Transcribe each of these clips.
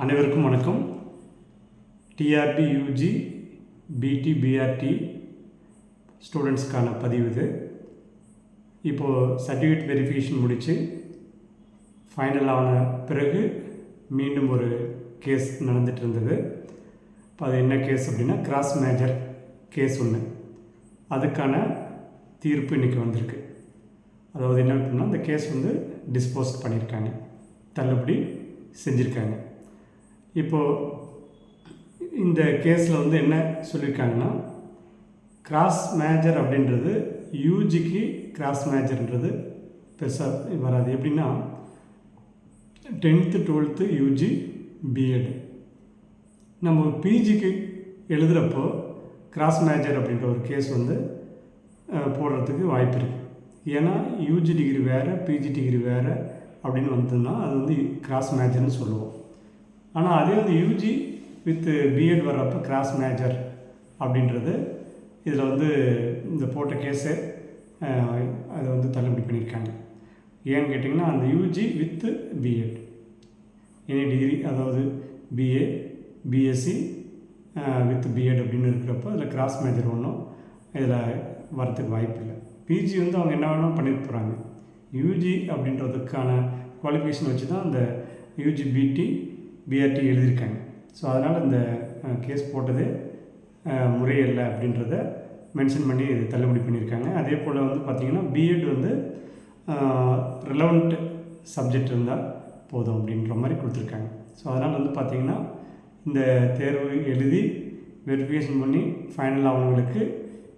அனைவருக்கும் வணக்கம். TRB UG பிடி பிஆர்டி ஸ்டூடெண்ட்ஸ்க்கான பதிவு இது. இப்போது சர்டிஃபிகேட் வெரிஃபிகேஷன் முடித்து ஃபைனல் ஆன பிறகு மீண்டும் ஒரு கேஸ் நடந்துட்டு இருந்தது. இப்போ அது என்ன கேஸ் அப்படின்னா கிராஸ் மேஜர் கேஸ் ஒன்று அதுக்கான தீர்ப்பு இன்றைக்கி வந்திருக்கு. அதாவது என்ன அப்படின்னா அந்த கேஸ் வந்து டிஸ்போஸ் பண்ணியிருக்காங்க. தள்ளுபடி செஞ்சுருக்காங்க. இப்போது இந்த கேஸில் வந்து என்ன சொல்லியிருக்காங்கன்னா கிராஸ் மேஜர் அப்படின்றது யூஜிக்கு கிராஸ் மேஜர்ன்றது பெருசாக வராது. எப்படின்னா டென்த்து டுவெல்த்து யூஜி பிஎட் நம்ம பிஜிக்கு எழுதுகிறப்போ கிராஸ் மேஜர் அப்படின்ற ஒரு கேஸ் வந்து போடுறதுக்கு வாய்ப்பு இருக்குது ஏன்னா யூஜி டிகிரி வேறு பிஜி டிகிரி வேறு அப்படின்னு வந்ததுன்னா அது வந்து கிராஸ் மேஜர்னு சொல்லுவோம். ஆனால் அதே வந்து யூஜி வித்து பிஎட் வர்றப்போ கிராஸ் மேஜர் அப்படின்றது இதில் வந்து இந்த போட்ட கேஸு அதை வந்து தள்ளுபடி பண்ணியிருக்காங்க. ஏன்னு கேட்டிங்கன்னா அந்த UG with BEd any degree அதாவது பிஏ பிஎஸ்சி வித் பிஎட் அப்படின்னு இருக்கிறப்போ அதில் கிராஸ் மேஜர் ஒன்றும் இதில் வரத்துக்கு வாய்ப்பு இல்லை. பிஜி வந்து அவங்க என்ன வேணாலும் பண்ணிட்டு போகிறாங்க யூஜி அப்படின்றதுக்கான குவாலிஃபிகேஷன் வச்சு தான் அந்த யூஜி பிடி பிஆர்டி எழுதியிருக்காங்க. ஸோ அதனால் இந்த கேஸ் போட்டது அஹ், முறையில்லை அப்படின்றத மென்ஷன் பண்ணி தள்ளுபடி பண்ணியிருக்காங்க. அதே போல் வந்து பார்த்திங்கன்னா பிஎட் வந்து ரிலவெண்ட் சப்ஜெக்ட் இருந்தால் போதும் அப்படின்ற மாதிரி கொடுத்துருக்காங்க. ஸோ அதனால் வந்து பார்த்திங்கன்னா இந்த தேர்வு எழுதி வெரிஃபிகேஷன் பண்ணி ஃபைனல் அவங்களுக்கு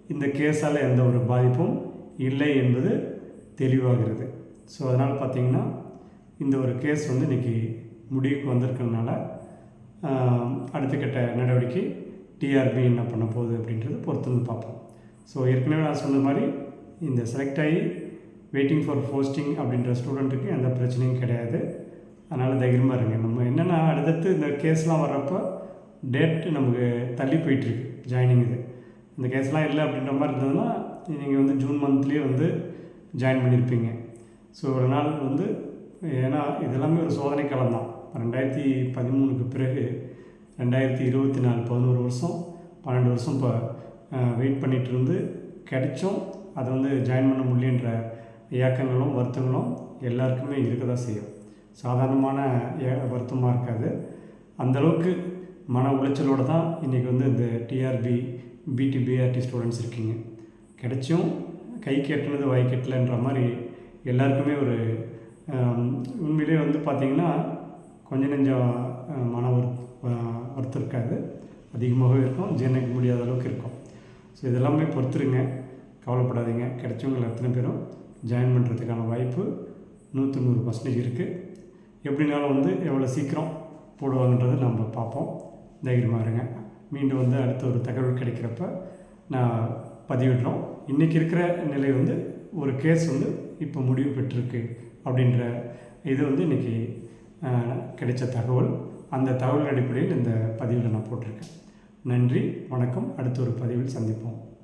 இந்த கேஸால் எந்த ஒரு பாதிப்பும் இல்லை என்பது தெளிவாகிறது. ஸோ அதனால் பார்த்திங்கன்னா இந்த ஒரு கேஸ் வந்து இன்றைக்கி முடிவுக்கு வந்திருக்கிறதுனால அடுத்த கட்ட நடவடிக்கை டிஆர்பி என்ன பண்ண போகுது அப்படின்றத பொறுத்து வந்து பார்ப்போம். ஸோ ஏற்கனவே நான் சொன்ன மாதிரி இந்த செலக்ட் ஆகி வெயிட்டிங் ஃபார் போஸ்டிங் அப்படின்ற ஸ்டூடெண்ட்டுக்கு எந்த பிரச்சனையும் கிடையாது. அதனால் தைரியமாக இருங்க. நம்ம என்னென்னா அடுத்தடுத்து இந்த கேஸ்லாம் வர்றப்போ டேட் நமக்கு தள்ளி போயிட்டுருக்கு ஜாயினிங் இது. இந்த கேஸ்லாம் இல்லை அப்படின்ற மாதிரி இருந்ததுன்னா நீங்கள் வந்து ஜூன் மந்த்லேயே வந்து ஜாயின் பண்ணியிருப்பீங்க ஸோ ஒரு நாள் வந்து ஏன்னா இதெல்லாமே ஒரு சோதனை காலம் தான். ரெண்டாயிரத்தி பதிமூணுக்கு பிறகு ரெண்டாயிரத்தி இருபத்தி நாலு பதினோரு வருஷம் பன்னெண்டு வருஷம் இப்போ வெயிட் பண்ணிகிட்டு இருந்து கிடைச்சும் அதை வந்து ஜாயின் பண்ண முடியன்ற இயக்கங்களும் வருத்தங்களும் எல்லாருக்குமே இருக்க தான் செய்யும். சாதாரணமான ஏ- வருத்தமாக இருக்காது. அந்தளவுக்கு மன உளைச்சலோடு தான் இன்றைக்கி வந்து இந்த டிஆர்பி பிடி பிஆர்டி ஸ்டூடெண்ட்ஸ் இருக்கீங்க. கிடைச்சும் கை கெட்டினது வாய் கெட்டலன்ற மாதிரி எல்லாருக்குமே ஒரு உண்மையிலே வந்து பார்த்திங்கன்னா கொஞ்சம் நெஞ்சம் மன வரு வருத்தம் இருக்காது அதிகமாகவே இருக்கும். ஜீரணிக்க முடியாத அளவுக்கு இருக்கும். ஸோ இதெல்லாமே பொறுத்துருங்க. கவலைப்படாதீங்க. கிடைச்சவங்க எத்தனை பேரும் ஜாயின் பண்ணுறதுக்கான வாய்ப்பு நூற்றி நூறு பர்சன்டேஜ் இருக்குது எப்படினாலும் வந்து எவ்வளோ சீக்கிரம் போடுவாங்கன்றதை நம்ம பார்ப்போம். தைரியமாக இருங்க. மீண்டும் வந்து அடுத்த ஒரு தகவல் கிடைக்கிறப்ப நான் பதிவிடுறோம். இன்றைக்கி இருக்கிற நிலை வந்து ஒரு கேஸ் வந்து இப்போ முடிவு பெற்றிருக்கு அப்படின்ற இது வந்து இன்றைக்கி கிடைச்ச தகவல். அந்த தகவல் அடிப்படையில் இந்த பதிவில் நான் போட்டிருக்கேன். நன்றி வணக்கம். அடுத்த ஒரு பதிவில் சந்திப்போம்.